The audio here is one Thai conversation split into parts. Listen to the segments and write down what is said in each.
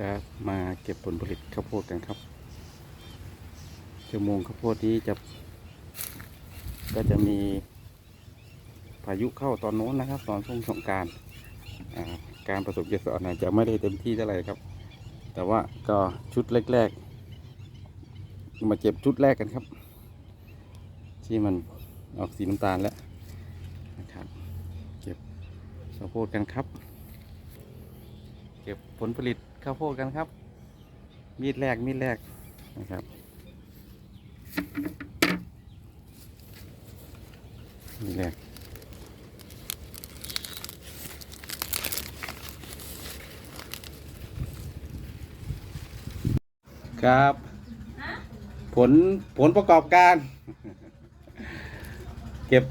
ครับมาเก็บผลผลิตข้าวโพดกันครับชั่วโมงข้าวโพดนี้จะ ก็จะมีพายุเข้าตอนโน้นนะครับ ตอนช่วงสงการการผสมเกสรอาจจะไม่ได้เต็มที่เท่าไหร่ครับ แต่ว่าก็ชุดแรกๆมาเก็บชุดแรกกันครับ ที่มันออกสีน้ำตาลแล้วนะครับเก็บข้าวโพดกันครับ เก็บผลผลิต ข้าวโพดกันครับ มีดแรกมีดแรกนะครับมีดแรกครับ ผลผลประกอบการ เก็บ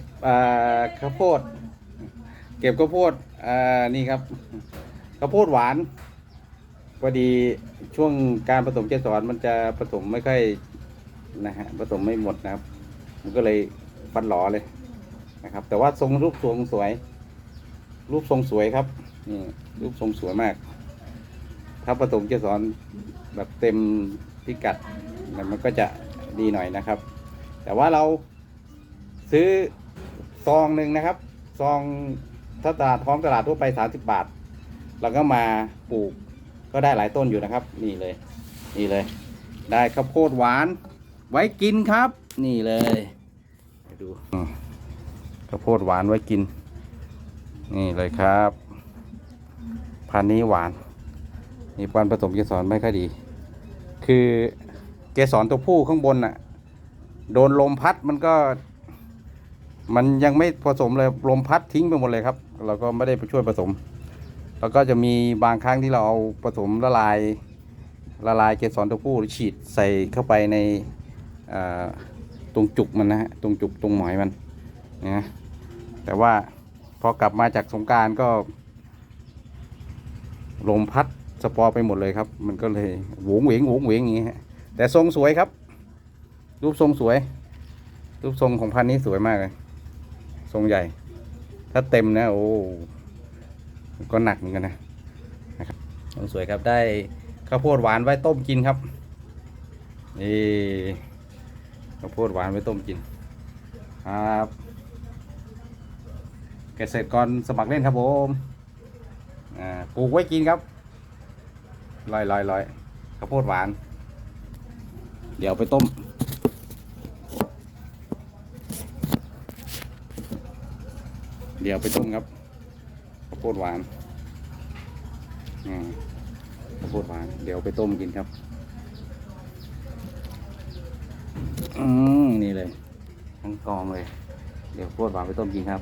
ข้าวโพด เก็บข้าวโพดอ่านี่ครับข้าวโพดหวาน พอดีช่วงการผสมเกสรมันจะผสมไม่ค่อยนะฮะผสมไม่หมดนะครับ มันก็เลยฟันหลอเลยนะครับ แต่ว่าทรงรูปทรงสวย รูปทรงสวยครับนี่รูปทรงสวยมาก ถ้าผสมเกสรแบบเต็มพิกัดมันก็จะดีหน่อยนะครับ แต่ว่าเราซื้อซองหนึ่งนะครับ ซองถ้าตลาดท้องตลาดทั่วไป 30 บาท เราก็มาปลูก ก็ได้หลายต้นอยู่นะครับ นี่เลย นี่เลย ได้ข้าวโพดหวาน ไว้กินครับ นี่เลยดูข้าวโพดหวานไว้กิน นี่เลยครับพันนี้หวานนี่ปันผสมเกสรไม่ค่อยดี คือเกสรตัวผู้ข้างบนน่ะ โดนลมพัดมันก็ มันยังไม่ผสมเลยลมพัดทิ้งไปหมดเลยครับ เราก็ไม่ได้ไปช่วยผสม แล้วก็จะมีบางครั้งที่เราเอาผสมละลายละลายเกสรตัวผู้ฉีดใส่เข้าไปในตรงจุกมันนะฮะตรงจุกตรงหมอยมันนะแต่ว่าพอกลับมาจากสงการก็ลมพัดสปอร์ไปหมดเลยครับ มันก็เลยหวงเหวงหวงเหวงอย่างนี้ฮะแต่ทรงสวยครับ รูปทรงสวย รูปทรงของพันนี้สวยมากเลย ทรงใหญ่ ถ้าเต็มนะโอ้ ก็หนักเหมือนกันนะนะครับสวยครับได้ข้าวโพดหวานไว้ต้มกินครับนี่ข้าวโพดหวานไว้ต้มกินครับเกษตรกรสมัครเล่นครับผมอ่าปลูกไว้กินครับลอยลอยลอยข้าวโพดหวาน เดี๋ยวไปต้ม เดี๋ยวไปต้มครับ พดหวานนี่ข้าวโพดหวาน เดี๋ยวไปต้มกินครับ อืมนี่เลย ทั้งกองเลย เดี๋ยวข้าวโพดหวานไปต้มกินครับ